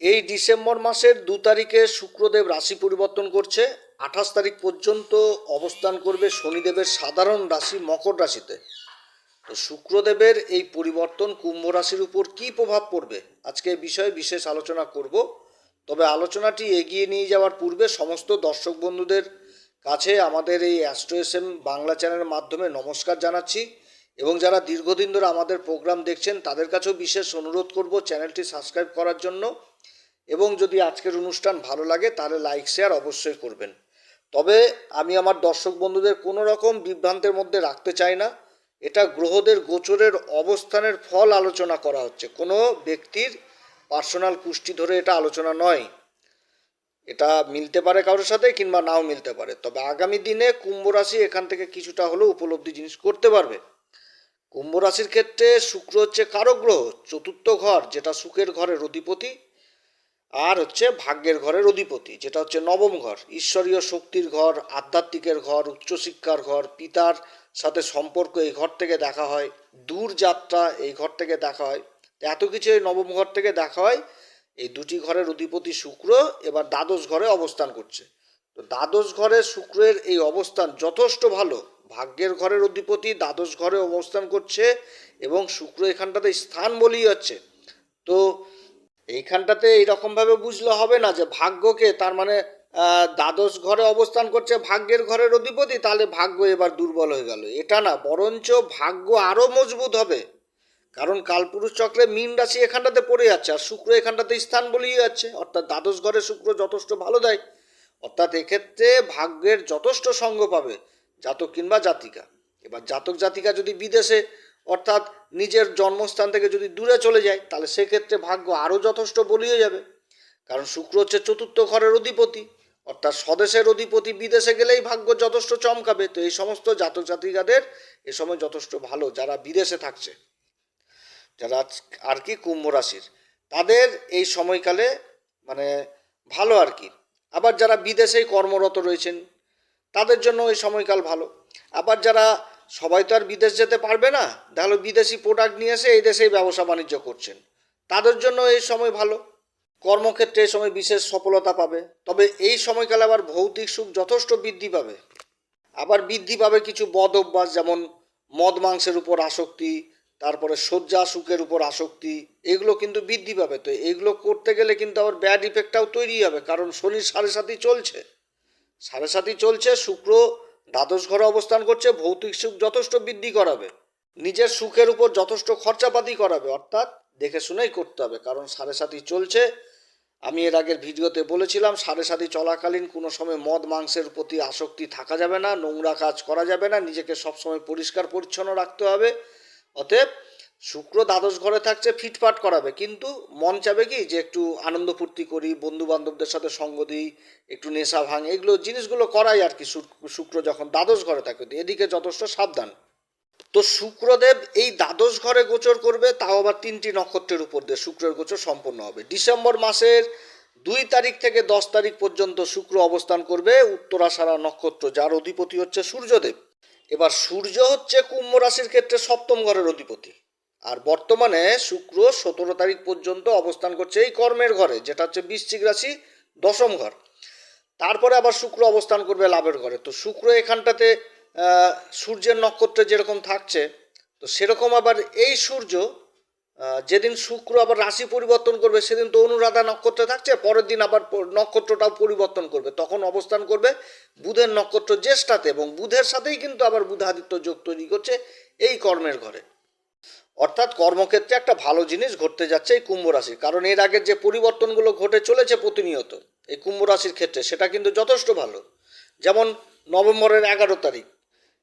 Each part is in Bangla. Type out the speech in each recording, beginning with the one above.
এই ডিসেম্বর মাসের দু তারিখে শুক্রদেব রাশি পরিবর্তন করছে। আঠাশ তারিখ পর্যন্ত অবস্থান করবে শনিদেবের সাধারণ রাশি মকর রাশিতে। তো শুক্রদেবের এই পরিবর্তন কুম্ভ রাশির উপর কী প্রভাব পড়বে? আজকে এই বিষয়ে বিশেষ আলোচনা করব। তবে আলোচনাটি এগিয়ে নিয়ে যাওয়ার পূর্বে সমস্ত দর্শক বন্ধুদের কাছে আমাদের এই অ্যাস্ট্রো এস এম বাংলা চ্যানেলের মাধ্যমে নমস্কার জানাচ্ছি এবং যারা দীর্ঘদিন ধরে আমাদের প্রোগ্রাম দেখছেন, তাদের কাছেও বিশেষ অনুরোধ করব চ্যানেলটি সাবস্ক্রাইব করার জন্য। এবং যদি আজকের অনুষ্ঠান ভালো লাগে, তাহলে লাইক শেয়ার অবশ্যই করবেন। তবে আমি আমার দর্শক বন্ধুদের কোনো রকম বিভ্রান্তের মধ্যে রাখতে চাই না। এটা গ্রহদের গোচরের অবস্থানের ফল আলোচনা করা হচ্ছে। কোনো ব্যক্তির পার্সোনাল কুষ্টি ধরে এটা আলোচনা নয়। এটা মিলতে পারে কারোর সাথে কিংবা নাও মিলতে পারে। তবে আগামী দিনে কুম্ভ রাশি এখান থেকে কিছুটা হলেও উপলব্ধি জিনিস করতে পারবে। কুম্ভ রাশির ক্ষেত্রে শুক্র হচ্ছে কারক গ্রহ, চতুর্থ ঘর, যেটা সুখের ঘরের অধিপতি। আর হচ্ছে ভাগ্যের ঘরের অধিপতি, যেটা হচ্ছে নবম ঘর, ঈশ্বরীয় শক্তির ঘর, আধ্যাত্মিকের ঘর, উচ্চশিক্ষার ঘর, পিতার সাথে সম্পর্ক, এই ঘর থেকে দেখা হয়, দূর যাত্রা, এই ঘর থেকে দেখা হয়। এত কিছু এই নবম ঘর থেকে দেখা হয়, এই দুটি ঘরের অধিপতি শুক্র, এবার দ্বাদশ ঘরে অবস্থান করছে। তো দ্বাদশ ঘরে শুক্রের এই অবস্থান যথেষ্ট ভালো, ভাগ্যের ঘরের অধিপতি দ্বাদশ ঘরে অবস্থান করছে, এবং শুক্র এখানটাতে স্থান বলেই হচ্ছে তো এইখানটাতে এইরকমভাবে বুঝলে হবে না যে ভাগ্যকে, তার মানে দ্বাদশ ঘরে অবস্থান করছে ভাগ্যের ঘরের অধিপতি, তাহলে ভাগ্য এবার দুর্বল হয়ে গেল। এটা না, বরঞ্চ ভাগ্য আরও মজবুত হবে। কারণ কালপুরুষ চক্রে মীন রাশি এখানটাতে পড়ে যাচ্ছে, আর শুক্র এখানটাতে স্থান বলেই যাচ্ছে। অর্থাৎ দ্বাদশ ঘরে শুক্র যথেষ্ট ভালো দেয়। অর্থাৎ এক্ষেত্রে ভাগ্যের যথেষ্ট সঙ্গ পাবে জাতক কিংবা জাতিকা। এবার জাতক জাতিকা যদি বিদেশে, অর্থাৎ নিজের জন্মস্থান থেকে যদি দূরে চলে যায়, তাহলে সেক্ষেত্রে ভাগ্য আরও যথেষ্ট বলিয়ে যাবে। কারণ শুক্র হচ্ছে চতুর্থ ঘরের অধিপতি, অর্থাৎ স্বদেশের অধিপতি বিদেশে গেলেই ভাগ্য যথেষ্ট চমকাবে। তো এই সমস্ত জাতক জাতিকাদের এ সময় যথেষ্ট ভালো যারা বিদেশে থাকছে। যারা আর কি কুম্ভ রাশির, তাদের এই সময়কালে মানে ভালো আর কি। আবার যারা বিদেশেই কর্মরত রয়েছেন, তাদের জন্য এই সময়কাল ভালো। আবার যারা সবাই তো আর বিদেশ যেতে পারবে না। তাহলে বিদেশি প্রোডাক্ট নিয়ে এসে এই দেশেই ব্যবসা বাণিজ্য করছেন। তাদের জন্য এই সময় ভালো। কর্মক্ষেত্রে এই সময় বিশেষ সফলতা পাবে। তবে এই সময়কালে আবার ভৌতিক সুখ যথেষ্ট বৃদ্ধি পাবে। আবার বৃদ্ধি পাবে কিছু বদ অভ্যাস, যেমন মদ মাংসের উপর আসক্তি, তারপরে শয্যা সুখের উপর আসক্তি, এগুলো কিন্তু বৃদ্ধি পাবে। তো এগুলো করতে গেলে কিন্তু আবার ব্যাড ইফেক্টটাও তৈরি হবে, কারণ শনির সাড়ে সাথী চলছে। সাড়ে সাথী চলছে, শুক্র দ্বাদশ ঘরে অবস্থান করছে, ভৌতিক সুখ যথেষ্ট বৃদ্ধি করাবে। নিজের সুখের উপর যথেষ্ট খরচাপাতি করাবে। অর্থাৎ দেখে শুনেই করতে হবে, কারণ সাড়ে সাথী চলছে। আমি এর আগের ভিডিওতে বলেছিলাম, সাড়ে সাথী চলাকালীন কোনো সময় মদ, মাংসের প্রতি আসক্তি থাকা যাবে না, নোংরা কাজ করা যাবে না, নিজেকে সবসময় পরিষ্কার পরিচ্ছন্ন রাখতে হবে। অতএব শুক্র দ্বাদশ ঘরে থাকছে, ফিটফাট করাবে। কিন্তু মন চাবে কি যে একটু আনন্দ ফুর্তি করি বন্ধু বান্ধবদের সাথে সঙ্গ দিই, একটু নেশা ভাঙ, এগুলো জিনিসগুলো করাই আর কি শুক- শুক্র যখন দ্বাদশ ঘরে থাকে এদিকে যথেষ্ট সাবধান। তো শুক্রদেব এই দ্বাদশ ঘরে গোচর করবে, তাও আবার তিনটি নক্ষত্রের উপর দিয়ে শুক্রের গোচর সম্পন্ন হবে। ডিসেম্বর মাসের দুই তারিখ থেকে দশ তারিখ পর্যন্ত শুক্র অবস্থান করবে উত্তরাষাঢ়া নক্ষত্র, যার অধিপতি হচ্ছে সূর্যদেব। এবার সূর্য হচ্ছে কুম্ভ রাশির ক্ষেত্রে সপ্তম ঘরের অধিপতি। আর বর্তমানে শুক্র সতেরো তারিখ পর্যন্ত অবস্থান করছে এই কর্মের ঘরে, যেটা হচ্ছে বৃশ্চিক রাশি দশম ঘর। তারপরে আবার শুক্র অবস্থান করবে লাভের ঘরে। তো শুক্র এখানটাতে সূর্যের নক্ষত্রে যেরকম থাকছে, তো সেরকম আবার এই সূর্য যেদিন শুক্র আবার রাশি পরিবর্তন করবে, সেদিন তো অনুরাধা নক্ষত্রে থাকছে, পরের দিন আবার নক্ষত্রটাও পরিবর্তন করবে। তখন অবস্থান করবে বুধের নক্ষত্র জ্যেষ্ঠাতে এবং বুধের সাথেই কিন্তু আবার বুধাদিত্য যোগ তৈরি করছে এই কর্মের ঘরে। অর্থাৎ কর্মক্ষেত্রে একটা ভালো জিনিস ঘটতে যাচ্ছে এই কুম্ভ রাশির। কারণ এর আগের যে পরিবর্তনগুলো ঘটে চলেছে প্রতিনিয়ত এই কুম্ভ রাশির ক্ষেত্রে, সেটা কিন্তু যথেষ্ট ভালো। যেমন নভেম্বরের এগারো তারিখ।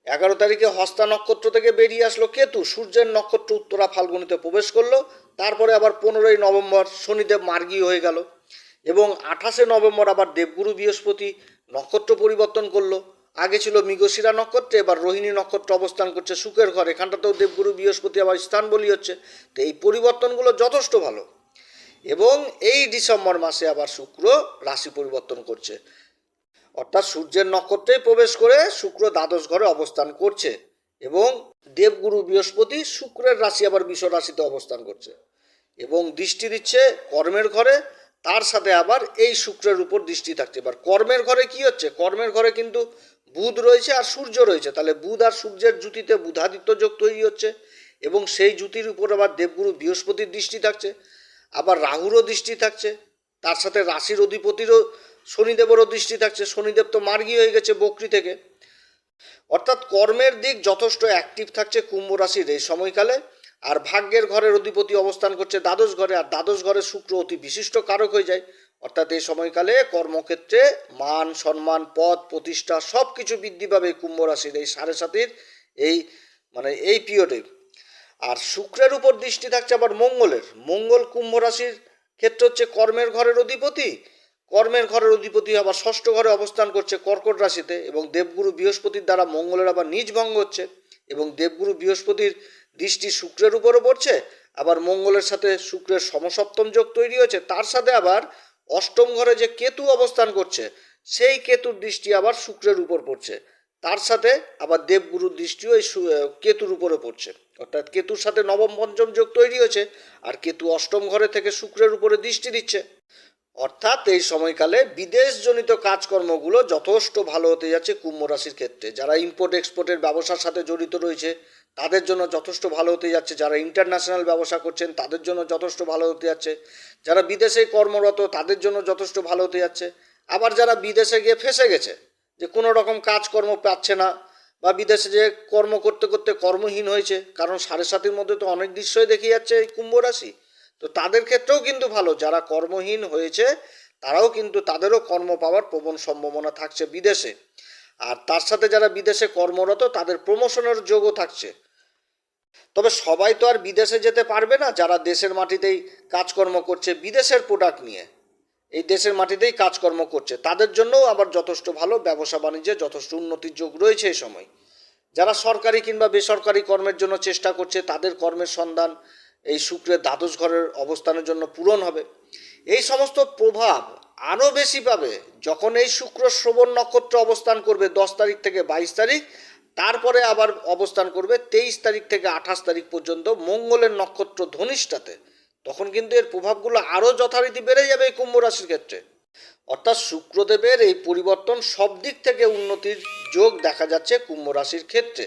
এগারো তারিখে হস্তা নক্ষত্র থেকে বেরিয়ে আসলো কেতু। সূর্যের নক্ষত্র উত্তরা ফাল্গুনিতে প্রবেশ করল। তারপরে আবার পনেরোই নভেম্বর শনিদেব মার্গী হয়ে গেল। এবং আঠাশে নভেম্বর আবার দেবগুরু বৃহস্পতি নক্ষত্র পরিবর্তন করল। আগে ছিল মৃগশিরা নক্ষত্রে, এবার রোহিণী নক্ষত্র অবস্থান করছে সুখের ঘর। এখানটাতেও দেবগুরু বৃহস্পতি আবার স্থান বলি হচ্ছে। তো এই পরিবর্তনগুলো যথেষ্ট ভালো। এবং এই ডিসেম্বর মাসে আবার শুক্র রাশি পরিবর্তন করছে। অর্থাৎ সূর্যের নক্ষত্রেই প্রবেশ করে শুক্র দ্বাদশ ঘরে অবস্থান করছে। এবং দেবগুরু বৃহস্পতি শুক্রের রাশি আবার বিষ রাশিতে অবস্থান করছে। এবং দৃষ্টি দিচ্ছে কর্মের ঘরে, তার সাথে আবার এই শুক্রের উপর দৃষ্টি থাকছে। এবার কর্মের ঘরে কি হচ্ছে? কর্মের ঘরে কিন্তু বুধ রয়েছে আর সূর্য রয়েছে। তাহলে বুধ আর সূর্যের জুতিতে বুধাদিত্য যোগ তৈরি হচ্ছে এবং সেই জুতির উপর আবার দেবগুরু বৃহস্পতির দৃষ্টি থাকছে, আবার রাহুরও দৃষ্টি থাকছে, তার সাথে রাশির অধিপতিরও শনিদেবেরও দৃষ্টি থাকছে। শনিদেব তো মার্গী হয়ে গেছে বকরি থেকে। অর্থাৎ কর্মের দিক যথেষ্ট অ্যাক্টিভ থাকছে কুম্ভ রাশির এই সময়কালে, আর ভাগ্যের ঘরের অধিপতি অবস্থান করছে দ্বাদশ ঘরে, আর দ্বাদশ ঘরে শুক্র অতি বিশিষ্ট কারক হয়ে যায়। অর্থাৎ এই সময়কালে কর্মক্ষেত্রে মান, সম্মান, পদ, প্রতিষ্ঠা সব কিছু বৃদ্ধি পাবে কুম্ভ রাশির এই সাড়ে সাতির এই মানে এই পিরিয়ডে আর শুক্রের উপর দৃষ্টি থাকছে আবার মঙ্গলের। মঙ্গল কুম্ভ রাশির ক্ষেত্রে হচ্ছে কর্মের ঘরের অধিপতি। কর্মের ঘরের অধিপতি আবার ষষ্ঠ ঘরে অবস্থান করছে কর্কট রাশিতে এবং দেবগুরু বৃহস্পতির দ্বারা মঙ্গলের আবার নিজ ভঙ্গ হচ্ছে এবং দেবগুরু বৃহস্পতির দৃষ্টি শুক্রের উপরও পড়ছে। আবার মঙ্গলের সাথে শুক্রের সমসপ্তম যোগ তৈরি হয়েছে, তার সাথে আবার অষ্টম ঘরে যে কেতু অবস্থান করছে, সেই কেতুর দৃষ্টি আবার শুক্রের উপর পড়ছে। তার সাথে আবার দেবগুরুর দৃষ্টিও এই কেতুর উপরে পড়ছে। অর্থাৎ কেতুর সাথে নবম পঞ্চম যোগ তৈরি হয়েছে, আর কেতু অষ্টম ঘরে থেকে শুক্রের উপরে দৃষ্টি দিচ্ছে। অর্থাৎ এই সময়কালে বিদেশজনিত কাজকর্মগুলো যথেষ্ট ভালো হতে যাচ্ছে কুম্ভ রাশির ক্ষেত্রে। যারা ইম্পোর্ট এক্সপোর্টের ব্যবসার সাথে জড়িত রয়েছে তাদের জন্য যথেষ্ট ভালো হতে যাচ্ছে। যারা ইন্টারন্যাশনাল ব্যবসা করছেন, তাদের জন্য যথেষ্ট ভালো হতে যাচ্ছে। যারা বিদেশে কর্মরত, তাদের জন্য যথেষ্ট ভালো হতে যাচ্ছে। আবার যারা বিদেশে গিয়ে ফেসে গেছে, যে কোনো রকম কাজকর্ম পাচ্ছে না, বা বিদেশে যে কর্ম করতে করতে কর্মহীন হয়েছে, কারণ সাড়ে সাতির মধ্যে তো অনেক দৃশ্যই দেখে যাচ্ছে এই কুম্ভ রাশি। তো তাদের ক্ষেত্রেও কিন্তু ভালো, যারা কর্মহীন হয়েছে, তারাও কিন্তু তাদেরও কর্ম পাওয়ার প্রবণ সম্ভাবনা থাকছে বিদেশে। আর তার সাথে যারা বিদেশে কর্মরত, তাদের প্রমোশনের যোগও থাকছে। তবে সবাই তো আর বিদেশে যেতে পারবে না যারা দেশের মাটিতেই কাজকর্ম করছে, বিদেশের প্রোডাক্ট নিয়ে। এই দেশের মাটিতেই কাজকর্ম করছে। তাদের জন্যও আবার যথেষ্ট ভালো, ব্যবসা বাণিজ্যে যথেষ্ট উন্নতির যোগ রয়েছে এই সময়। যারা সরকারি কিংবা বেসরকারি কর্মের জন্য চেষ্টা করছে, তাদের কর্মের সন্ধান এই শুক্রের দ্বাদশ ঘরের অবস্থানের জন্য পূরণ হবে। এই সমস্ত প্রভাব আরও বেশি পাবে যখন এই শুক্র শ্রবণ নক্ষত্র অবস্থান করবে দশ তারিখ থেকে বাইশ তারিখ। তারপরে আবার অবস্থান করবে তেইশ তারিখ থেকে আঠাশ তারিখ পর্যন্ত মঙ্গলের নক্ষত্র ধনিষ্ঠাতে। তখন কিন্তু এর প্রভাবগুলো আরও যথারীতি বেড়ে যাবে এই কুম্ভ রাশির ক্ষেত্রে। অর্থাৎ শুক্রদেবের এই পরিবর্তন সব দিক থেকে উন্নতির যোগ দেখা যাচ্ছে কুম্ভ রাশির ক্ষেত্রে।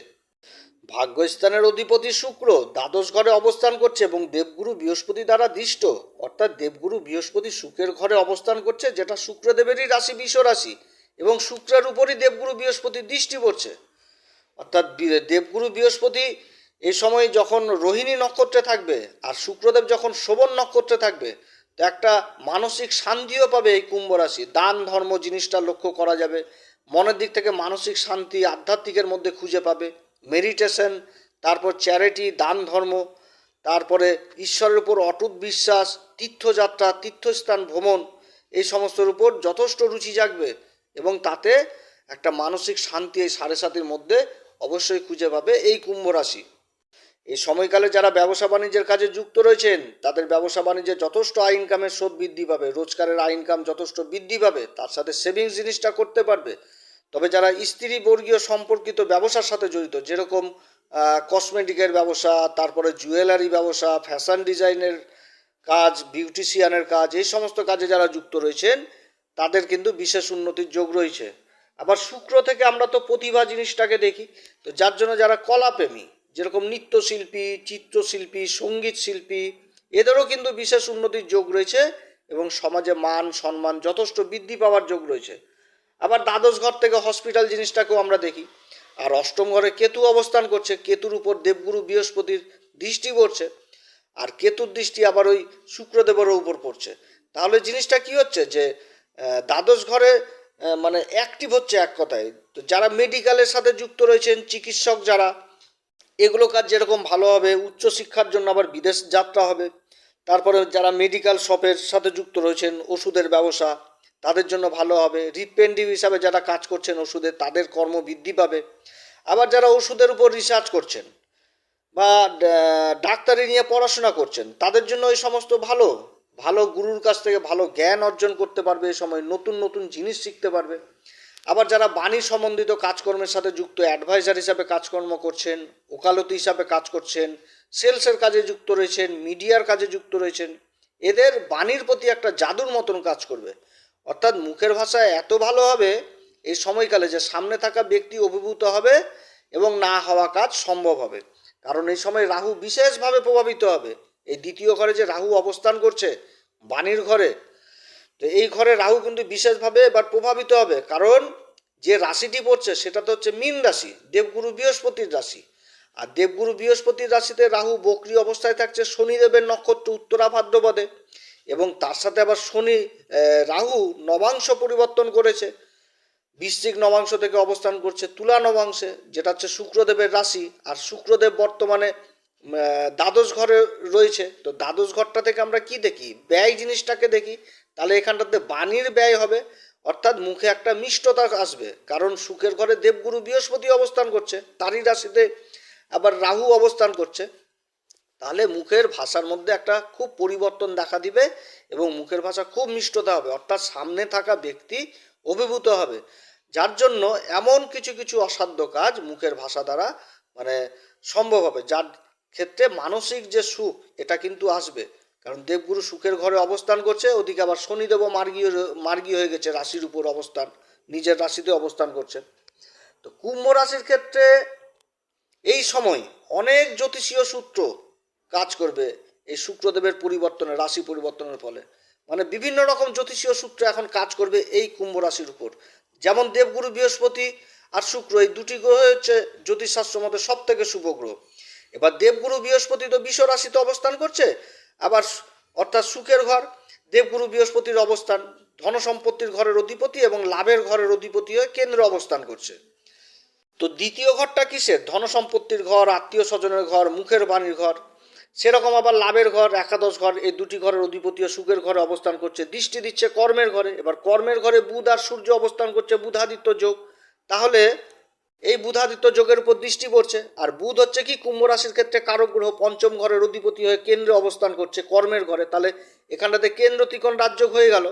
ভাগ্যস্থানের অধিপতি শুক্র দ্বাদশ ঘরে অবস্থান করছে এবং দেবগুরু বৃহস্পতি দ্বারা দৃষ্ট। অর্থাৎ দেবগুরু বৃহস্পতি শুক্রের ঘরে অবস্থান করছে, যেটা শুক্রদেবেরই রাশি বিষ রাশি এবং শুক্রের উপরই দেবগুরু বৃহস্পতির দৃষ্টি পড়ছে। অর্থাৎ দেবগুরু বৃহস্পতি এ সময় যখন রোহিণী নক্ষত্রে থাকবে আর শুক্রদেব যখন শোভন নক্ষত্রে থাকবে, তো একটা মানসিক শান্তিও পাবে এই কুম্ভ রাশি। দান, ধর্ম জিনিসটা লক্ষ্য করা যাবে। মনের দিক থেকে মানসিক শান্তি আধ্যাত্মিকের মধ্যে খুঁজে পাবে। মেডিটেশন, তারপর চ্যারিটি, দান, ধর্ম, তারপরে ঈশ্বরের উপর অটুট বিশ্বাস, তীর্থযাত্রা, তীর্থস্থান, ভ্রমণ, এই সমস্তর উপর যথেষ্ট রুচি জাগবে এবং তাতে একটা মানসিক শান্তি এই সাড়ে সাতির মধ্যে অবশ্যই খুঁজে পাবে এই কুম্ভ রাশি। এই সময়কালে যারা ব্যবসা বাণিজ্যের কাজে যুক্ত রয়েছেন, তাদের ব্যবসা বাণিজ্যে যথেষ্ট আয় ইনকামের স্রোত বৃদ্ধি পাবে, রোজগারের আয় ইনকাম যথেষ্ট বৃদ্ধি পাবে, তার সাথে সেভিংস জিনিসটা করতে পারবে। তবে যারা স্ত্রী বর্গীয় সম্পর্কিত ব্যবসার সাথে জড়িত, যেরকম কসমেটিকের ব্যবসা, তারপরে জুয়েলারি ব্যবসা ফ্যাশন ডিজাইনের কাজ বিউটিশিয়ানের কাজ, এই সমস্ত কাজে যারা যুক্ত রয়েছেন, তাদের কিন্তু বিশেষ উন্নতির যোগ রয়েছে। আবার শুক্র থেকে আমরা তো প্রতিভা জিনিসটাকে দেখি, তো যার জন্য যারা কলাপ্রেমী, যেরকম নৃত্যশিল্পী, চিত্রশিল্পী সংগীত শিল্পী এদেরও কিন্তু বিশেষ উন্নতির যোগ রয়েছে এবং সমাজে মান, সম্মান যথেষ্ট বৃদ্ধি পাওয়ার যোগ রয়েছে। আবার দ্বাদশ ঘর থেকে হসপিটাল জিনিসটাকেও আমরা দেখি। আর অষ্টম ঘরে কেতু অবস্থান করছে, কেতুর উপর দেবগুরু বৃহস্পতির দৃষ্টি পড়ছে, আর কেতুর দৃষ্টি আবার ওই শুক্রদেবেরও উপর পড়ছে। তাহলে জিনিসটা কি হচ্ছে যে দ্বাদশ ঘরে মানে অ্যাক্টিভ হচ্ছে এক কথায়। তো যারা মেডিকেলের সাথে যুক্ত রয়েছেন, চিকিৎসক যারা, এগুলো কাজ যেরকম ভালো হবে উচ্চশিক্ষার জন্য আবার বিদেশ যাত্রা হবে। তারপরে যারা মেডিকেল শপের সাথে যুক্ত রয়েছেন, ওষুধের ব্যবসা, তাদের জন্য ভালো হবে। রিপ্রেন্টিভ হিসাবে যারা কাজ করছেন ওষুধে, তাদের কর্ম বৃদ্ধি পাবে। আবার যারা ওষুধের উপর রিসার্চ করছেন বা ডাক্তারি নিয়ে পড়াশোনা করছেন, তাদের জন্য এই সমস্ত ভালো। ভালো গুরুর কাছ থেকে ভালো জ্ঞান অর্জন করতে পারবে এই সময়, নতুন নতুন জিনিস শিখতে পারবে। আবার যারা বাণী সম্বন্ধিত কাজকর্মের সাথে যুক্ত অ্যাডভাইজার হিসাবে কাজকর্ম করছেন, ওকালতি হিসাবে কাজ করছেন সেলসের কাজে যুক্ত রয়েছেন, মিডিয়ার কাজে যুক্ত রয়েছেন, এদের বাণীর প্রতি একটা জাদুর মতন কাজ করবে। অর্থাৎ মুখের ভাষা এত ভালো হবে এই সময়কালে যে সামনে থাকা ব্যক্তি অভিভূত হবে এবং না হওয়া কাজ সম্ভব হবে। কারণ এই সময় রাহু বিশেষভাবে প্রভাবিত হবে। এই দ্বিতীয় ঘরে যে রাহু অবস্থান করছে, বাণীর ঘরে, তো এই ঘরে রাহু কিন্তু বিশেষভাবে এবার প্রভাবিত হবে। কারণ যে রাশিটি পড়ছে, সেটা তো হচ্ছে মীন রাশি, দেবগুরু বৃহস্পতির রাশি। আর দেবগুরু বৃহস্পতির রাশিতে রাহু বক্রি অবস্থায় থাকছে, শনিদেবের নক্ষত্র উত্তরা ভাদ্রপদে এবং তার সাথে আবার শনি রাহু নবাংশ পরিবর্তন করেছে। বৃশ্চিক নবাংশ থেকে অবস্থান করছে তুলা নবাংশে, যেটা হচ্ছে শুক্রদেবের রাশি। আর শুক্রদেব বর্তমানে দ্বাদশ ঘরে রয়েছে। তো দ্বাদশ ঘরটা থেকে আমরা কি দেখি? ব্যয় জিনিসটাকে দেখি, তাহলে এখানটাতে বাণীর ব্যয় হবে। অর্থাৎ মুখে একটা মিষ্টতা আসবে, কারণ সুখের ঘরে দেবগুরু বৃহস্পতি অবস্থান করছে, তারই রাশিতে আবার রাহু অবস্থান করছে। তাহলে মুখের ভাষার মধ্যে একটা খুব পরিবর্তন দেখা দিবে এবং মুখের ভাষা খুব মিষ্টতা হবে। অর্থাৎ সামনে থাকা ব্যক্তি অভিভূত হবে। যার জন্য এমন কিছু কিছু অসাধ্য কাজ মুখের ভাষা দ্বারা মানে সম্ভব হবে। যার ক্ষেত্রে মানসিক যে সুখ, এটা কিন্তু আসবে। কারণ দেবগুরু সুখের ঘরে অবস্থান করছে, ওদিকে আবার শনিদেবও মার্গী মার্গী হয়ে গেছে রাশির উপর অবস্থান, নিজের রাশিতে অবস্থান করছে তো কুম্ভ রাশির ক্ষেত্রে এই সময় অনেক জ্যোতিষীয় সূত্র কাজ করবে এই শুক্রদেবের পরিবর্তনে রাশি পরিবর্তনের ফলে। মানে বিভিন্ন রকম জ্যোতিষীয় সূত্র এখন কাজ করবে এই কুম্ভ রাশির উপর। যেমন দেবগুরু বৃহস্পতি আর শুক্র, এই দুটি গ্রহ হচ্ছে জ্যোতিষশাস্ত্র মতে সব থেকে শুভ গ্রহ। এবার দেবগুরু বৃহস্পতি তো বিশ্ব রাশিতে অবস্থান করছে, আবার অর্থাৎ সুখের ঘর, দেবগুরু বৃহস্পতির অবস্থান, ধন সম্পত্তির ঘরের অধিপতি এবং লাভের ঘরের অধিপতি হয়ে কেন্দ্রে অবস্থান করছে। তো দ্বিতীয় ঘরটা কিসের? ধন সম্পত্তির ঘর, আত্মীয় স্বজনের ঘর, মুখের বাণীর ঘর, সেরকম আবার লাভের ঘর, একাদশ ঘর, এই দুটি ঘরের অধিপতি সুখের ঘরে অবস্থান করছে, দৃষ্টি দিচ্ছে কর্মের ঘরে, এবার কর্মের ঘরে বুধ আর সূর্য অবস্থান করছে, বুধাদিত্য যোগ। তাহলে এই বুধাদিত্য যোগের উপর দৃষ্টি পড়ছে। আর বুধ হচ্ছে কি? কুম্ভ রাশির ক্ষেত্রে কারক গ্রহ পঞ্চম ঘরের অধিপতি হয়ে কেন্দ্রে অবস্থান করছে, কর্মের ঘরে। তাহলে এখানটাতে কেন্দ্র ত্রিকোণ রাজ্য হয়ে গেল।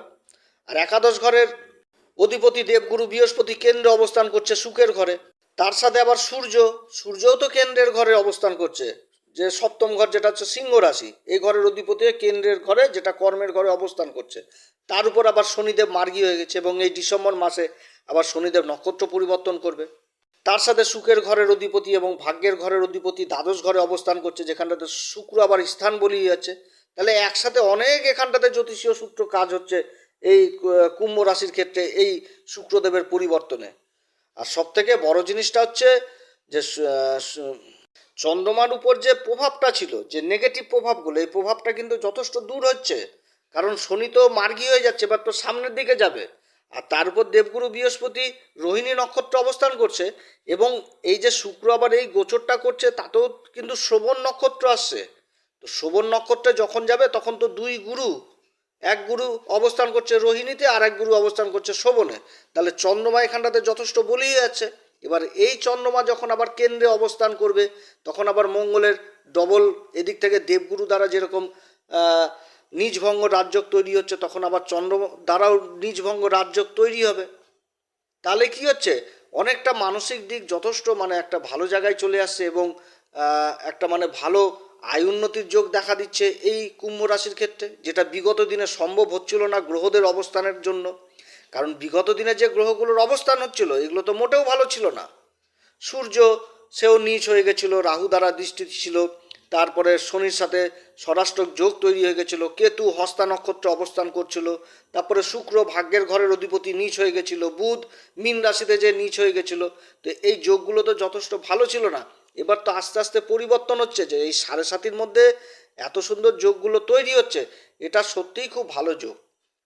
আর একাদশ ঘরের অধিপতি দেবগুরু বৃহস্পতি কেন্দ্রে অবস্থান করছে সুখের ঘরে। তার সাথে আবার সূর্য। সূর্যও তো কেন্দ্রের ঘরে অবস্থান করছে। যে সপ্তম ঘর যেটা হচ্ছে সিংহ রাশি এই ঘরের অধিপতি কেন্দ্রের ঘরে যেটা কর্মের ঘরে অবস্থান করছে। তার উপর আবার শনিদেব মার্গী হয়ে গেছে এবং এই ডিসেম্বর মাসে আবার শনিদেব নক্ষত্র পরিবর্তন করবে। তার সাথে সুখের ঘরের অধিপতি এবং ভাগ্যের ঘরের অধিপতি দ্বাদশ ঘরে অবস্থান করছে, যেখানটাতে শুক্র আবার স্থান বলি যাচ্ছে। তাহলে একসাথে অনেক এখানটাতে জ্যোতিষীয় সূত্র কাজ হচ্ছে এই কুম্ভ রাশির ক্ষেত্রে এই শুক্রদেবের পরিবর্তনে। আর সব থেকে বড় জিনিসটা হচ্ছে যে চন্দ্রমার উপর যে প্রভাবটা ছিল, যে নেগেটিভ প্রভাবগুলো, এই প্রভাবটা কিন্তু যথেষ্ট দূর হচ্ছে। কারণ শনি তো মার্গী হয়ে যাচ্ছে এবার তো সামনের দিকে যাবে। আর তার উপর দেবগুরু বৃহস্পতি রোহিণী নক্ষত্র অবস্থান করছে এবং এই যে শুক্র আবার এই গোচরটা করছে, তাতেও কিন্তু শ্রবণ নক্ষত্র আসছে। তো শ্রবণ নক্ষত্রে যখন যাবে, তখন তো দুই গুরু, এক গুরু অবস্থান করছে রোহিণীতে আর এক গুরু অবস্থান করছে শোভনে তাহলে চন্দ্রমা এখানটাতে যথেষ্ট বলেই যাচ্ছে এবার এই চন্দ্রমা যখন আবার কেন্দ্রে অবস্থান করবে, তখন আবার মঙ্গলের ডবল এদিক থেকে দেবগুরু দ্বারা যেরকম নিজভঙ্গ রাজ্যক তৈরি হচ্ছে, তখন আবার চন্দ্র, দ্বারাও নিজভঙ্গ রাজ্যক তৈরি হবে। তাহলে কি হচ্ছে? অনেকটা মানসিক দিক যথেষ্ট মানে একটা ভালো জায়গায় চলে আসছে এবং একটা মানে ভালো আয় উন্নতির যোগ দেখা দিচ্ছে এই কুম্ভ রাশির ক্ষেত্রে, যেটা বিগত দিনে সম্ভব হচ্ছিল না গ্রহদের অবস্থানের জন্য। কারণ বিগত দিনে যে গ্রহগুলোর অবস্থান হচ্ছিল, এগুলো তো মোটেও ভালো ছিল না। সূর্য, সেও নিচ হয়ে গেছিল, রাহু দ্বারা দৃষ্টি ছিল তারপরে শনির সাথে স্বরাষ্ট্রক যোগ তৈরি হয়ে গেছিল, কেতু, হস্তা নক্ষত্রে অবস্থান করছিল, তারপরে শুক্র ভাগ্যের ঘরের অধিপতি নিচ হয়ে গেছিল, বুধ মীন রাশিতে যে নিচ হয়ে গেছিল। তো এই যোগগুলো তো যথেষ্ট ভালো ছিল না। এবার তো আস্তে আস্তে পরিবর্তন হচ্ছে যে এই সাড়ে সাতির মধ্যে এত সুন্দর যোগগুলো তৈরি হচ্ছে, এটা সত্যিই খুব ভালো যোগ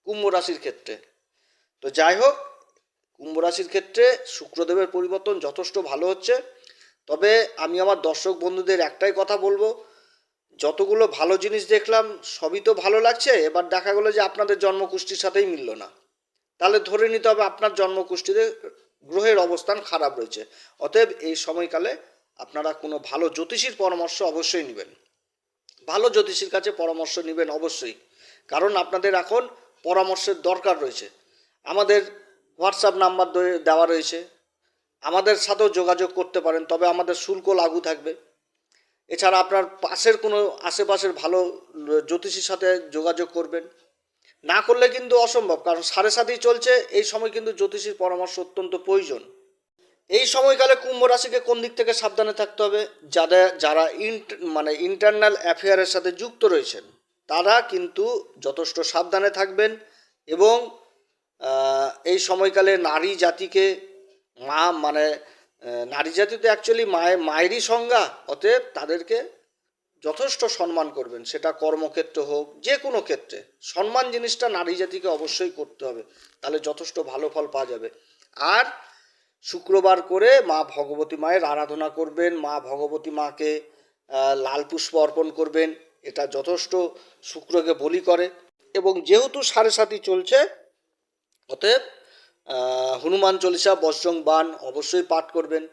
কুম্ভ রাশির ক্ষেত্রে। তো যাই হোক, কুম্ভ রাশির ক্ষেত্রে শুক্রদেবের পরিবর্তন যথেষ্ট ভালো হচ্ছে। তবে আমি আমার দর্শক বন্ধুদের একটাই কথা বলব, যতগুলো ভালো জিনিস দেখলাম, সবই তো ভালো লাগছে, এবার দেখা গেলো যে আপনাদের জন্মকুষ্ঠির সাথেই মিলল না। তাহলে ধরে নিতে হবে আপনার জন্মকুষ্ঠিতে গ্রহের অবস্থান খারাপ রয়েছে, অতএব এই সময়কালে আপনারা কোনো ভালো জ্যোতিষীর পরামর্শ অবশ্যই নেবেন। ভালো জ্যোতিষীর কাছে পরামর্শ নেবেন অবশ্যই, কারণ আপনাদের এখন পরামর্শের দরকার রয়েছে। আমাদের হোয়াটসঅ্যাপ নাম্বার দেওয়া রয়েছে। আমাদের সাথেও যোগাযোগ করতে পারেন, তবে আমাদের শুল্ক লাগু থাকবে। এছাড়া আপনার পাশের কোনো আশেপাশের ভালো জ্যোতিষীর সাথে যোগাযোগ করবেন। না করলে কিন্তু অসম্ভব, কারণ সাড়ে সাতই চলছে, এই সময় কিন্তু জ্যোতিষীর পরামর্শ অত্যন্ত প্রয়োজন। এই সময়কালে কুম্ভ রাশিকে কোন দিক থেকে সাবধানে থাকতে হবে? যাদের, যারা ইন্ট মানে ইন্টারনাল অ্যাফেয়ারের সাথে যুক্ত রয়েছেন, তারা কিন্তু যথেষ্ট সাবধানে থাকবেন এবং এই সময়কালে নারী জাতিকে মা মানে নারী জাতি তো অ্যাকচুয়ালি মায়ের মায়েরই সংজ্ঞা, অতএব তাদেরকে যথেষ্ট সম্মান করবেন। সেটা কর্মক্ষেত্র হোক, যে কোনো ক্ষেত্রে। সম্মান জিনিসটা নারী জাতিকে অবশ্যই করতে হবে। তাহলে যথেষ্ট ভালো ফল পাওয়া যাবে। আর শুক্রবার করে মা ভগবতী মায়ের আরাধনা করবেন। মা ভগবতী মাকে লাল পুষ্প অর্পণ করবেন। এটা যথেষ্ট শুক্রকে বলি করে। এবং যেহেতু সাড়ে সাতই চলছে, অতএব হনুমান চল্লিশা, বজ্রং বান অবশ্যই পাঠ করবেন।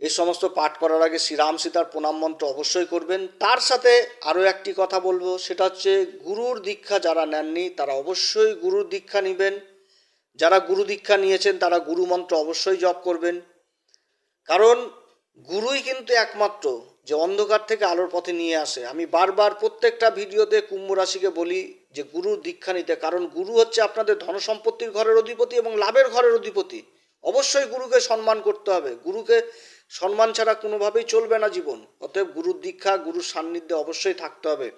এই সমস্ত পাঠ করার আগে শ্রীরাম সীতার প্রণাম মন্ত্র অবশ্যই করবেন। তার সাথে আরও একটি কথা বলব, সেটা হচ্ছে গুরুর দীক্ষা যারা নেননি, তারা অবশ্যই গুরুর দীক্ষা নেবেন। যারা গুরু দীক্ষা নিয়েছেন, তারা গুরু মন্ত্র অবশ্যই জপ করবেন। কারণ গুরুই কিন্তু একমাত্র যে অন্ধকার থেকে আলোর পথে নিয়ে আসে। আমি বারবার প্রত্যেকটা ভিডিওতে কুম্ভ রাশিকে বলি যে গুরুর দীক্ষা নিতে, কারণ গুরু হচ্ছে আপনাদের ধনসম্পত্তির ঘরের অধিপতি এবং লাভের ঘরের অধিপতি। অবশ্যই গুরুকে সম্মান করতে হবে। গুরুকে সম্মান ছাড়া কোনোভাবেই চলবে না জীবন। অতএব গুরুর দীক্ষা, গুরুর সান্নিধ্যে অবশ্যই থাকতে হবে।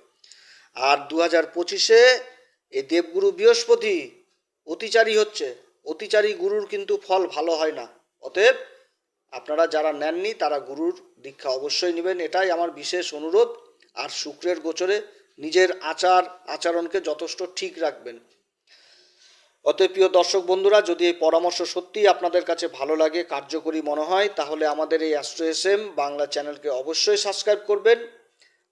আর দু হাজার পঁচিশে এই দেবগুরু বৃহস্পতি অতিচারী হচ্ছে। অতিচারী গুরুর কিন্তু ফল ভালো হয় না। অতএব আপনারা যারা নেননি, তারা গুরুর দীক্ষা অবশ্যই নেবেন। এটাই আমার বিশেষ অনুরোধ। আর শুক্রের গোচরে নিজের আচার, আচরণকে যথেষ্ট ঠিক রাখবেন। অতএব প্রিয় দর্শক বন্ধুরা, যদি এই পরামর্শ সত্যিই আপনাদের কাছে ভালো লাগে, কার্যকরী মনে হয়, তাহলে আমাদের এই অ্যাস্ট্রো এস এম বাংলা চ্যানেলকে অবশ্যই সাবস্ক্রাইব করবেন।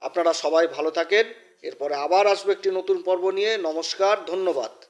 আপনারা সবাই ভালো থাকেন। এরপরে আবার আসব একটি নতুন পর্ব নিয়ে। নমস্কার, ধন্যবাদ।